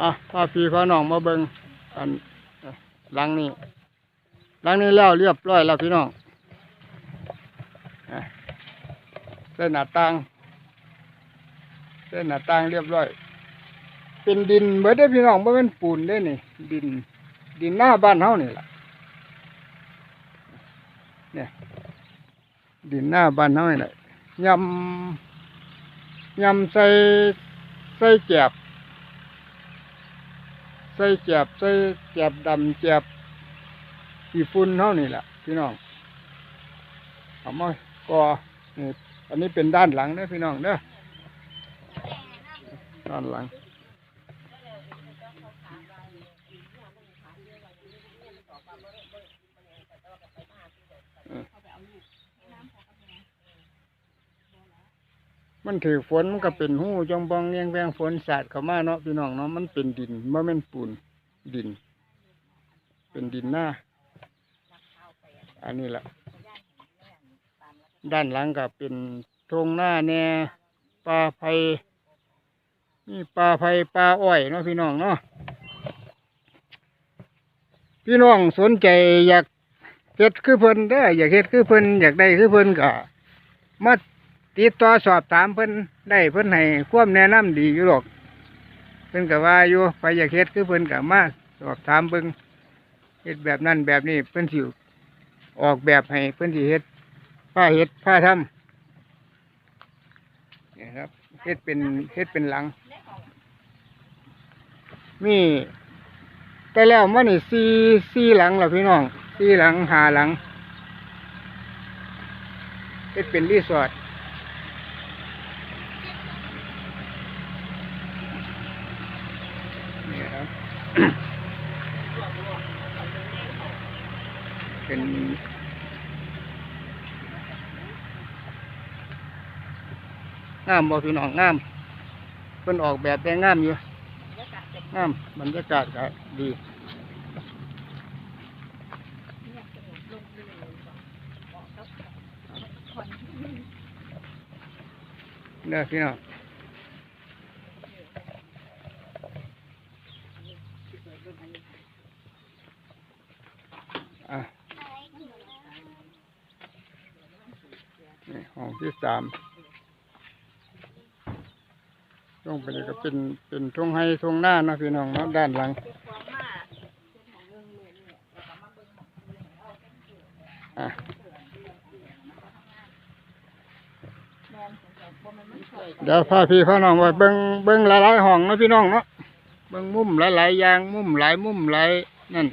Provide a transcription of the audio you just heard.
อะพาพี่พาน้องมาเบิ่งอันหลังนี้หลังนี้แล้วเรียบร้อยแล้วพี่น้องเส้นหน้าต่างเส้นหน้าต่างเรียบร้อย เป็นดินเบิดได้พี่น้องบ่เป็นปูนได้นี่ ดิน ดินหน้าบ้านเฮานี่แหละเนี่ย ดินหน้าบ้านเฮานี่แหละยำยำใส่ใส่แจบ ใส่แจบใส่แจบดำแจบขี้ฝุ่นเท่านี่แหละพี่น้องเอามาก็นี่อันนี้เป็นด้านหลังเด้อพี่น้องเด้อด้านหลัง มันถือฝนมันก็เป็นหู้จงบองเลี้ยงแวงฝนสาดเข้ามาเนาะพี่น้องเนาะมันเป็นดินมันเป็นปูนดิน เป็นดินหน้า อันนี้แหละด้านหลังก็เป็นทงหน้าแน่ปลาไผ่นี่ปลาไผ่ปลาอ้อยเนาะพี่น้องเนาะพี่น้องสนใจอยากเฮ็ดคือเพิ่นเด้ออยากเฮ็ดคือเพิ่นอยากได้คือเพิ่นก็มา ติดต่อสอบถามเพิ่นได้เพิ่นให้ควมแนะนำดีอยู่หรอกเพิ่นก็ว่าอยู่ไปอยากเฮ็ดคือเพิ่นก็มาสอบถามเบิ่งเฮ็ดแบบนั้นแบบนี้เพิ่นสิออกแบบให้เพิ่นสิเฮ็ดผ้าเฮ็ดผ้าทำนี่ครับเฮ็ดเป็นเฮ็ดเป็นหลัง มีแต่แล้วมันนี่สี่สี่หลังแล้วพี่น้องสี่หลังหาหลังเฮ็ดเป็นรีสอร์ทนี่ครับ เป็นงามบ่พี่น้องงามเพิ่นออกแบบได้งามอยู่งามบรรยากาศก็ดีเด้อพี่น้อง อะนี่ห้องที่สามตรงไปนี่ก็เป็นเป็นทงไฮทงหน้าเนาะพี่น้องเนาะด้านหลังอะเดี๋ยวพาพี่พาน้องไปเบิ้งเบิ้งหลายๆห้องนะพี่น้องเนาะ บางมุมหลายๆอย่าง มุมหลายมุมหลายนั่น